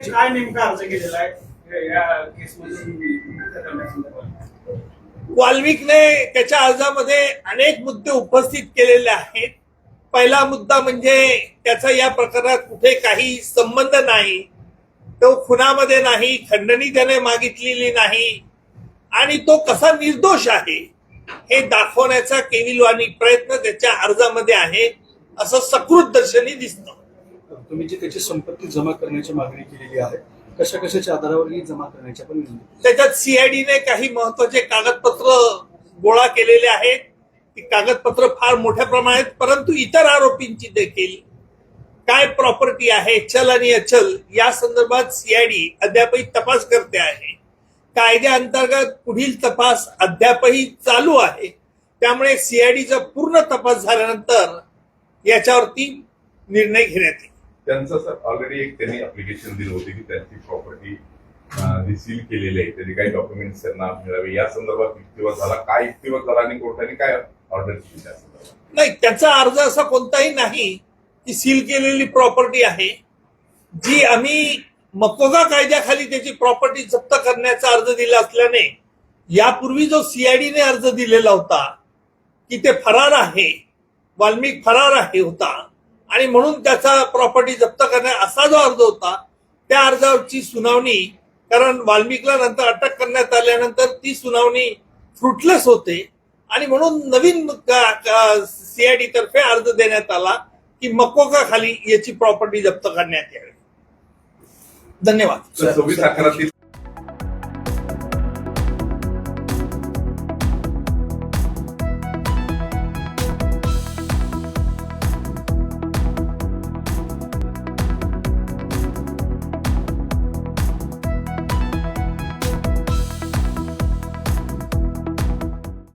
काय नेमका अर्ज केलेला आहे? या वाल्मिकने त्याच्या अर्जामध्ये अनेक मुद्दे उपस्थित केलेले आहेत. पहिला मुद्दा म्हणजे त्याचा या प्रकरणात कुठे काही संबंध नाही. तो खुनामध्ये नाही खंडणी त्याने मागितलेली नाही. आणि तो कसा निर्दोष आहे हे दाखवण्याचा केविलवाणी प्रयत्न त्याच्या अर्जामध्ये आहे असं सकृत दर्शनी दिसतं. तुम्ही जी त्याची संपत्ती जमा करण्याची मागणी केलेली आहे कशा कशाच्या आधारावर ही जमा करण्याची पण त्याच्यात सीआयडीने काही महत्त्वाचे कागदपत्र गोळा केलेले आहेत. ती कागदपत्र फार मोठ्या प्रमाणात परंतु इतर आरोपींची देखील. काय प्रॉपर्टी आहे चल आणि अचल या संदर्भात सीआयडी अद्यापही तपास करते आहे. कायद्याअंतर्गत पुढील तपास अद्यापही चालू आहे. त्यामुळे सीआयडीचा पूर्ण तपास झाल्यानंतर याच्यावरती निर्णय घेण्यात येईल. त्यांचं सर ऑलरेडी एक त्यांनी अप्लिकेशन दिलं होती की त्यांची प्रॉपर्टी जी सील केलेली आहे त्याचे काही डॉक्युमेंट्स त्यांना मिळावे. या संदर्भात युक्तिवाद झाला. काय युक्तिवाद झाला आणि कोर्टाने काय ऑर्डर केली त्या संदर्भात? नाही त्याचा अर्ज असा कोणताही नाही की सील केलेली प्रॉपर्टी आहे. जी आम्ही मकोगा कायद्याखाली त्याची प्रॉपर्टी जप्त करण्याचा अर्ज दिला असल्याने यापूर्वी जो सीआयडीने अर्ज दिलेला होता की ते फरार आहे वाल्मिक फरार आहे होता आणि म्हणून त्याचा प्रॉपर्टी जप्त करण्या असा जो अर्ज होता त्या अर्जाची सुनावणी कारण वाल्मिकला नंतर अटक करण्यात आल्यानंतर ती सुनावणी फ्रुटलेस होते. आणि म्हणून नवीन सीआयडी तर्फे अर्ज देण्यात आला की मकोका खाली याची प्रॉपर्टी जप्त करण्यात यावी. धन्यवाद.